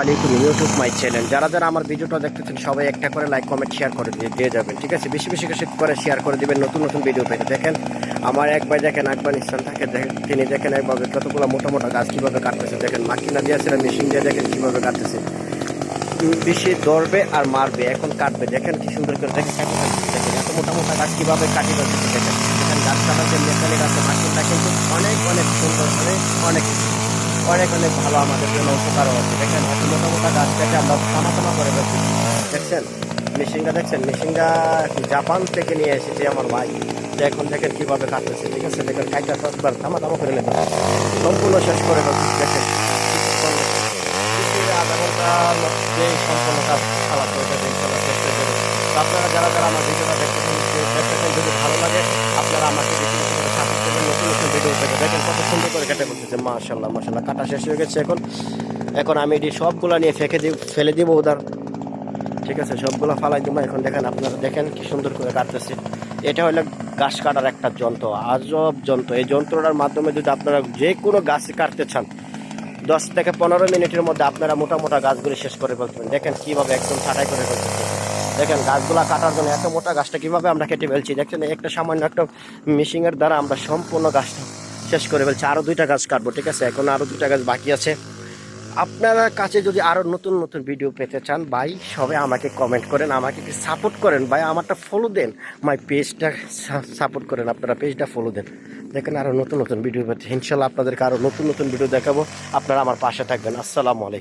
আলাইকুম YouTube my channel. যারা যারা আমার ভিডিওটা দেখতেছেন, সবাই একটা করে লাইক কমেন্ট শেয়ার করে দিয়ে দিয়ে যাবেন, ঠিক আছে? বেশি বেশি করে শেয়ার করে দিবেন, নতুন নতুন ভিডিও পেতে। দেখেন, আমার এক ভাই দেখেন ইসলাম থাকে। দেখেন, তিনি দেখেন একভাবে কতগুলো মোটা মোটা গাছ কীভাবে কাটতেছে। দেখেন মাকিনা দিয়েছিলাম মেশিন দিয়ে দেখেন কীভাবে কাটতেছে। বেশি ধরবে আর মারবে, এখন কাটবে। দেখেন কি সুন্দর করে দেখেন দেখেন, এত মোটা মোটা গাছ কীভাবে কাটি কাটতেছে দেখেন। দেখেন গাছ কাটার যে মেকানিক আছে মাকিনটা কিন্তু অনেক অনেক সুন্দর অনেক অনেক অনেক অনেক ভালো আমাদের জন্য উপকার আছে দেখেন মোটা মোটা গাছটাকে আমরা থামা থামা করে ফেলছি দেখছেন? মেশিনটা দেখছেন? মেশিনটা জাপান থেকে নিয়ে এসেছে আমার ভাই। তো এখন দেখেন কীভাবে কাটতেছে, ঠিক আছে? দেখেন কাইটা একবার থামা থামা করে নেবেন সম্পূর্ণ শেষ করে ফেলছি, দেখেন। আধা ঘণ্টার মধ্যে সম্পূর্ণ কাজ খালাস হয়ে যাবে ইনশাল্লাহ শেষ হয়ে যাবে। তো আপনারা যারা যারা আমার ভিডিওটা দেখতেছেন, যে- দেখতেছেন যদি ভালো লাগে, আপনারা আমাকে বেশি করে সাপোর্ট করবেন নতুন নতুন ভিডিও পেতে দেখেন কত সুন্দর করে কেটে করতেছে মাশাল্লাহ মাশাল্লাহ কাটা শেষ হয়ে গেছে এখন। এখন আমি এটি সবগুলা নিয়ে ফেঁকে দিব, ফেলে দিব উদার। ঠিক আছে, সবগুলো ফালাই দিব। এখন দেখেন আপনারা দেখেন কি সুন্দর করে কাটতেছে। এটা হলো গাছ কাটার একটা যন্ত্র, আজব যন্ত্র। এই যন্ত্রটার মাধ্যমে যদি আপনারা যে কোনো গাছ কাটতে চান, দশ থেকে পনেরো মিনিটের মধ্যে আপনারা মোটা মোটা গাছগুলি শেষ করে ফেলবেন দেখেন কীভাবে একদম ছাটাই করে ফেলতেছে। দেখেন গাছগুলা কাটার জন্য এত মোটা গাছটা কীভাবে আমরা কেটে ফেলছি? দেখছেন একটা সামান্য একটা মেশিনের দ্বারা আমরা সম্পূর্ণ গাছটা শেষ করে ফেলছে। আরও দুইটা গাছ কাটবো, ঠিক আছে? এখন আরও দুইটা গাছ বাকি আছে। আপনারা কাছে যদি আরও নতুন নতুন ভিডিও পেতে চান, ভাই, সবাই আমাকে কমেন্ট করেন, আমাকে একটু সাপোর্ট করেন। ভাই, আমারটা ফলো দেন। মাই পেজটা সাপোর্ট করেন, আপনারা পেজটা ফলো দেন। দেখেন আরও নতুন নতুন ভিডিও পেতে ইনশাল্লাহ আপনাদেরকে আরও নতুন নতুন ভিডিও দেখাবো। আপনারা আমার পাশে থাকবেন। আসসালামু আলাইকুম।